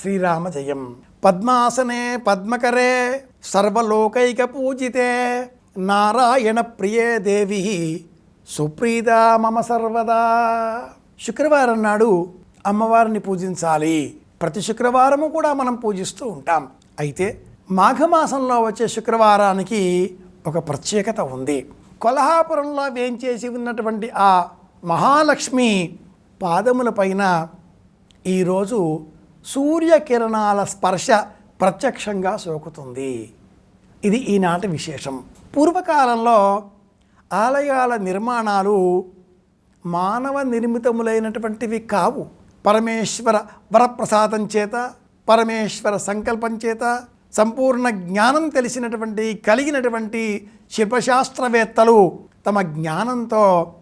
శ్రీరామ జయం పద్మాసనే పద్మకరే సర్వలోకైక పూజితే నారాయణ ప్రియే దేవి సుప్రీత మమ సర్వదా. శుక్రవారం నాడు అమ్మవారిని పూజించాలి. ప్రతి శుక్రవారము కూడా మనం పూజిస్తూ ఉంటాం. అయితే మాఘమాసంలో వచ్చే శుక్రవారానికి ఒక ప్రత్యేకత ఉంది. కొల్హాపురంలో వేంచేసి ఉన్నటువంటి ఆ మహాలక్ష్మి పాదముల పైన ఈరోజు సూర్యకిరణాల స్పర్శ ప్రత్యక్షంగా సోకుతుంది. ఇది ఈనాటి విశేషం. పూర్వకాలంలో ఆలయాల నిర్మాణాలు మానవ నిర్మితములైనటువంటివి కావు. పరమేశ్వర వరప్రసాదం చేత పరమేశ్వర సంకల్పం చేత సంపూర్ణ జ్ఞానం తెలిసినటువంటి కలిగినటువంటి శిల్పశాస్త్రవేత్తలు తమ జ్ఞానంతో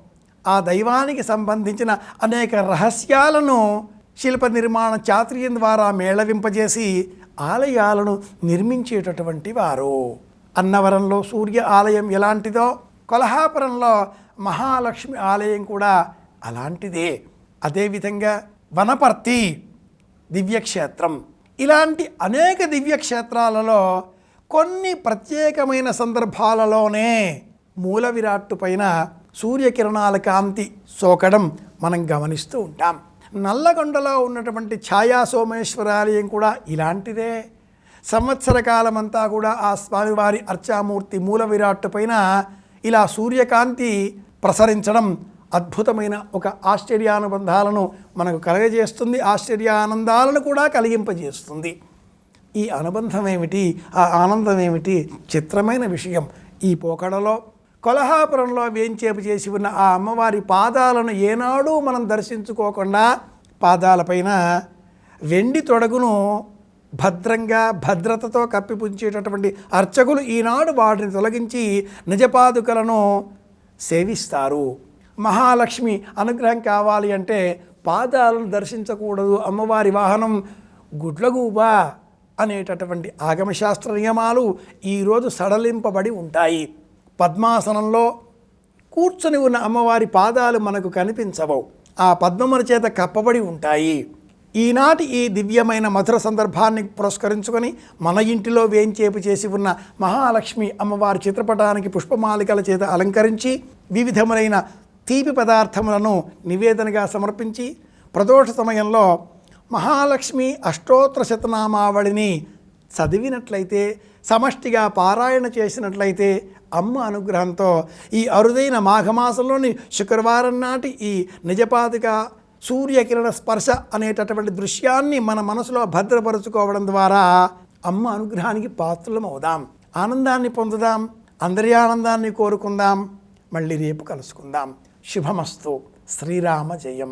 ఆ దైవానికి సంబంధించిన అనేక రహస్యాలను శిల్ప నిర్మాణ చాతుర్యం ద్వారా మేళవింపజేసి ఆలయాలను నిర్మించేటటువంటి వారు. అన్నవరంలో సూర్య ఆలయం ఎలాంటిదో కొల్హాపురంలో మహాలక్ష్మి ఆలయం కూడా అలాంటిదే. అదేవిధంగా వనపర్తి దివ్యక్షేత్రం. ఇలాంటి అనేక దివ్యక్షేత్రాలలో కొన్ని ప్రత్యేకమైన సందర్భాలలోనే మూల విరాట్టు పైన సూర్యకిరణాల కాంతి సోకడం మనం గమనిస్తూ ఉంటాం. నల్లగొండలో ఉన్నటువంటి ఛాయా సోమేశ్వరాలయం కూడా ఇలాంటిదే. సంవత్సర కాలమంతా కూడా ఆ స్వామివారి అర్చామూర్తి మూల విరాట్టు పైన ఇలా సూర్యకాంతి ప్రసరించడం అద్భుతమైన ఒక ఆశ్చర్యానుబంధాలను మనకు కలగజేస్తుంది ఆశ్చర్యానందాలను కూడా కలిగింపజేస్తుంది. ఈ అనుబంధం ఏమిటి ఆ ఆనందం ఏమిటి చిత్రమైన విషయం ఈ పోకడలో. కొలహాపురంలో వేంచేపు చేసి ఉన్న ఆ అమ్మవారి పాదాలను ఏనాడూ మనం దర్శించుకోకుండా పాదాలపైన వెండి తొడగును భద్రంగా భద్రతతో కప్పిపుంచేటటువంటి అర్చకులు ఈనాడు వాటిని తొలగించి నిజపాదుకలను సేవిస్తారు. మహాలక్ష్మి అనుగ్రహం కావాలి అంటే పాదాలను దర్శించకూడదు. అమ్మవారి వాహనం గుడ్లగూబా అనేటటువంటి ఆగమశాస్త్ర నియమాలు ఈరోజు సడలింపబడి ఉంటాయి. పద్మాసనంలో కూర్చొని ఉన్న అమ్మవారి పాదాలు మనకు కనిపించవు ఆ పద్మముల చేత కప్పబడి ఉంటాయి. ఈనాటి ఈ దివ్యమైన మధుర సందర్భాన్ని పురస్కరించుకొని మన ఇంటిలో వేంచేపు చేసి ఉన్న మహాలక్ష్మి అమ్మవారి చిత్రపటానికి పుష్పమాలికల చేత అలంకరించి వివిధములైన తీపి పదార్థములను నివేదనగా సమర్పించి ప్రదోష సమయంలో మహాలక్ష్మి అష్టోత్తర శతనామావళిని చదివినట్లయితే సమష్టిగా పారాయణ చేసినట్లయితే అమ్మ అనుగ్రహంతో ఈ అరుదైన మాఘమాసంలోని శుక్రవారం నాటి ఈ నిజపాతిక సూర్యకిరణ స్పర్శ అనేటటువంటి దృశ్యాన్ని మన మనసులో భద్రపరుచుకోవడం ద్వారా అమ్మ అనుగ్రహానికి పాత్రలం అవుదాం. ఆనందాన్ని పొందుదాం. అందరి ఆనందాన్ని కోరుకుందాం. మళ్ళీ రేపు కలుసుకుందాం. శుభమస్తు. శ్రీరామ జయం.